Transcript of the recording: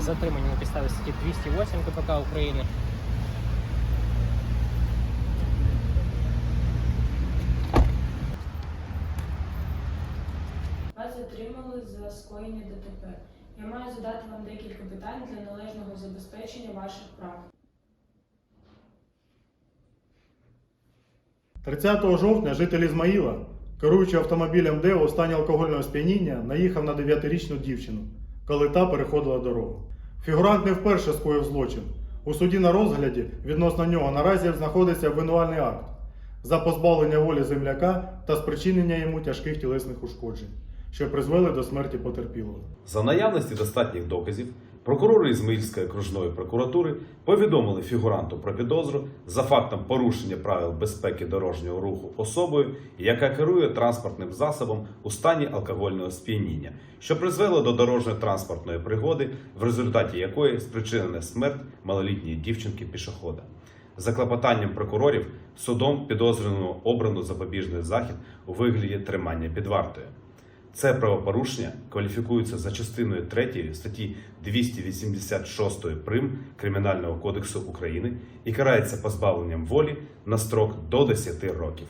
затримані на підставі статті 208 КПК України. Вас затримали за скоєння ДТП. Я маю задати вам декілька питань для належного забезпечення ваших прав. 30 жовтня житель Ізмаїла, керуючи автомобілем Део у стані алкогольного сп'яніння, наїхав на 9-річну дівчину, коли та переходила дорогу. Фігурант не вперше скоїв злочин. У суді на розгляді відносно нього наразі знаходиться обвинувальний акт за позбавлення волі земляка та спричинення йому тяжких тілесних ушкоджень, що призвели до смерті потерпілого. За наявності достатніх доказів, прокурори Ізмаїльської окружної прокуратури повідомили фігуранту про підозру за фактом порушення правил безпеки дорожнього руху особою, яка керує транспортним засобом у стані алкогольного сп'яніння, що призвело до дорожньо-транспортної пригоди, в результаті якої спричинена смерть малолітньої дівчинки пішохода. За клопотанням прокурорів судом підозрюваного обрано запобіжний захід у вигляді тримання під вартою. Це правопорушення кваліфікується за частиною 3 статті 286 прим Кримінального кодексу України і карається позбавленням волі на строк до 10 років.